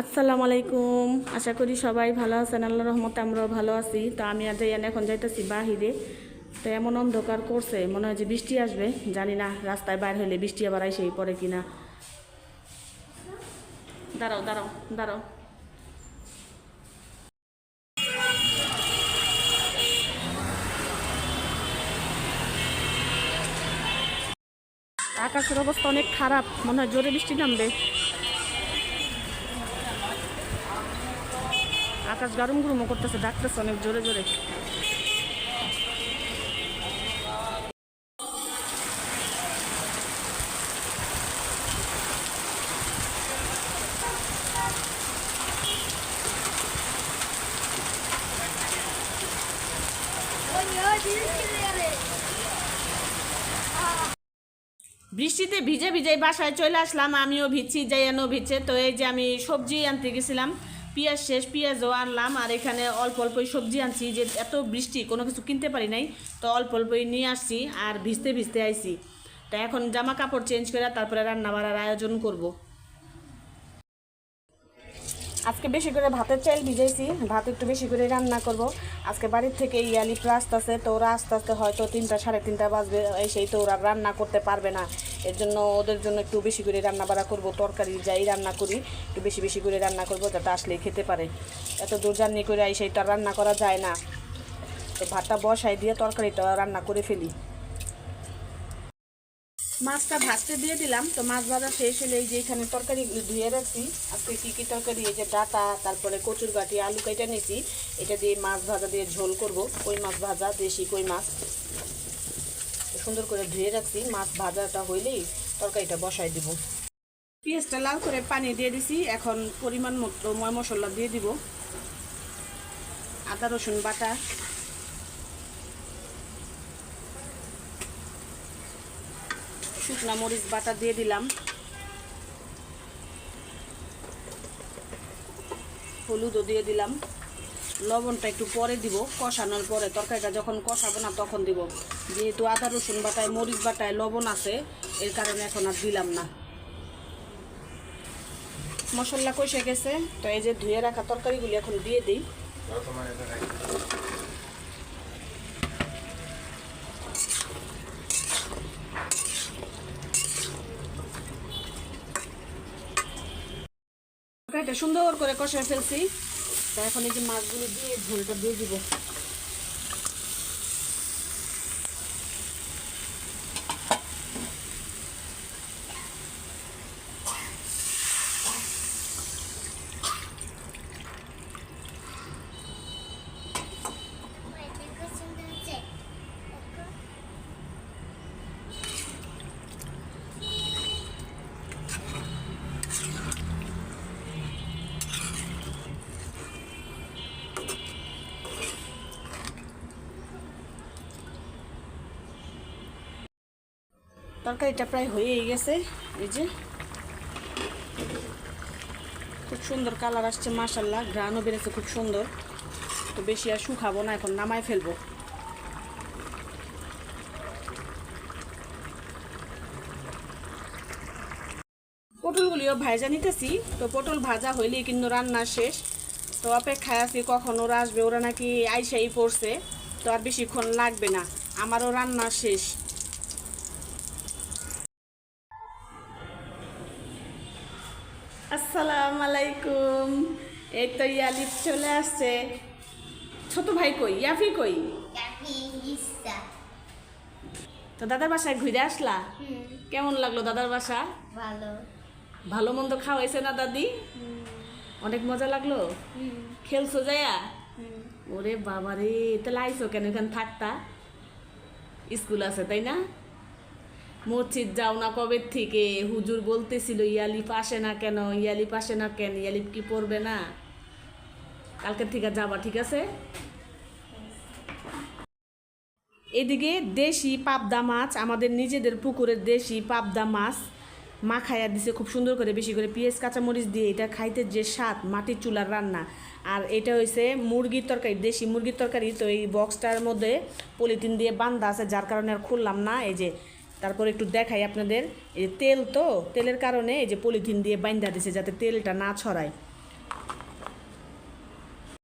আসসালামু আলাইকুম। আশা করি সবাই ভালো আছেন। আল্লাহ রহমতে আমরাও ভালো আছি। তো আমি আর যাই এখন যাইতেছি বাহিরে। তো এমন অন্ধকার করছে, মনে হয় যে বৃষ্টি আসবে। জানি না রাস্তায় বাইর হলে বৃষ্টি আবার আইসেই পড়ে কিনা। দাঁড়াও দাঁড়াও দাঁড়াও। আকাশের অবস্থা অনেক খারাপ। মনে হয় জোরে বৃষ্টি নামবে। আকাশ গরম গরমও করতেছে, ডাকতেছে অনেক জোরে জোরে। বৃষ্টিতে ভিজে ভিজে বাসায় চলে আসলাম, আমিও ভিজছি যাইয়ানো ভিজছে। তো এই যে আমি সবজি আনতে গেছিলাম পেঁয়াজ শেষ পেঁয়াজও আনলাম। আর এখানে অল্প অল্পই সবজি আনছি, যে এত বৃষ্টি, কোনো কিছু কিনতে পারি নাই। তো অল্প অল্পই নিয়ে আসছি আর ভিজতে ভিজতে আইছি। তা এখন জামা কাপড় চেঞ্জ করে তারপরে রান্না বাড়ার আয়োজন করব। আজকে বেশি করে ভাতের চাইল ভিজাইছি, ভাত একটু বেশি করে রান্না করব। আজকে বাড়ির থেকে ইয়ালি প্লাস্ট আছে তো ওরা আস্তে আস্তে হয়তো তিনটা, সাড়ে তিনটা বাজবে সেই তো ওরা রান্না করতে পারবে না। এর জন্য ওদের জন্য একটু বেশি করে রান্না বাড়া করব, তরকারি যাই রান্না করি, একটু বেশি বেশি করে রান্না করব যাতে আসলেই খেতে পারে। এত দূর জার্নি করে আই সেইটা রান্না করা যায় না। তো ভাতটা বসাই দিয়ে তরকারিটা রান্না করে ফেলি। মাছটা ভাজতে দিয়ে দিলাম। তো মাছ ভাজা শেষ হলে এই যে এখানে তরকারি ধুয়ে রাখছি। আজকে কী কী তরকারি, এই যে ডাটা, তারপরে কচুর গাঠি আলু কেটে নিয়েছি। এটা দিয়ে মাছ ভাজা দিয়ে ঝোল করব। কই মাছ ভাজা, দেশি কই মাছ। সুন্দর করে ধুয়ে রাখছি। মাছ ভাজাটা হইলেই তরকারিটা বসাই দিব। পেঁয়াজটা লাল করে পানি দিয়ে দিছি। এখন পরিমাণ মতো ময় মশলা দিয়ে দিব। আদা, রসুন বাটা। শুকনা মরিচ বাটা দিয়ে দিলাম। হলুদও দিয়ে দিলাম। লবণটা একটু পরে দিব, কষানোর পরে। তরকারিটা যখন কষাবো না তখন দিব। যেহেতু আদা, রসুন বাটায়, মরিচ বাটায় লবণ আছে, এর কারণে এখন আর দিলাম না। মশলা কষে গেছে, তো এই যে ধুয়ে রাখা তরকারিগুলি এখন দিয়ে দিই। তরকারিটা সুন্দর করে কষে ফেলছি। তা এখন এই যে মাছগুলো দিয়ে ঝোলটা দিয়ে দিব। তরকারিটা প্রায় হয়েই গেছে। এই যে। খুব সুন্দর কালার আসছে মাসাল্লাহ গ্রানও বেড়েছে, খুব সুন্দর। তো বেশি আর শুকাবো না, এখন নামায় ফেলব। পটলগুলিও ভাজা নিতেছি। তো পটল ভাজা হইলেই কিন্তু রান্না শেষ। তো অপেক্ষায় আছি কখন ওরা আসবে, ওরা নাকি আইসাই পড়ছে। তো আর বেশিক্ষণ লাগবে না। আমারও রান্না শেষ। আসসালামু আলাইকুম। এই তো ইয়ালিফ চলে আসছে। ছোট ভাই কই? ইয়াফি কই? তো দাদার বাসায় ঘুরে আসলা? কেমন লাগল দাদার বাসা? ভালো। ভালো মন্দ খাওয়াইছে না দাদি? অনেক মজা লাগল? খেলছো যায়া? ওরে বাবা রে তাহলে আইসো কেন? এখানে থাকতা। স্কুল আছে তাই না? মসজিদ যাও না কবে থেকে? হুজুর বলতেছিল, ইয়ালিফ আসে না কেন? ইয়ালিফ আসে না কেন? ইয়ালিফ কি পড়বে না? কালকে থেকে যাবা, ঠিক আছে? এদিকে দেশি পাবদা মাছ, আমাদের নিজেদের পুকুরের দেশি পাবদা মাছ মাখাইয়া দিছে খুব সুন্দর করে, বেশি করে পেঁয়াজ, কাঁচামরিচ দিয়ে। এটা খাইতে যে স্বাদ, মাটির চুলার রান্না। আর এটা হয়েছে মুরগির তরকারি, দেশি মুরগির তরকারি। তো এই বক্সটার মধ্যে পলিথিন দিয়ে বান্ধা আছে, যার কারণে আর খুললাম না। এই যে তারপর একটু দেখাই আপনাদের। এই তেল তো, তেলের কারণে এই যে পলিথিন দিয়ে বান্ধা দিছে যাতে তেলটা না ছড়ায়।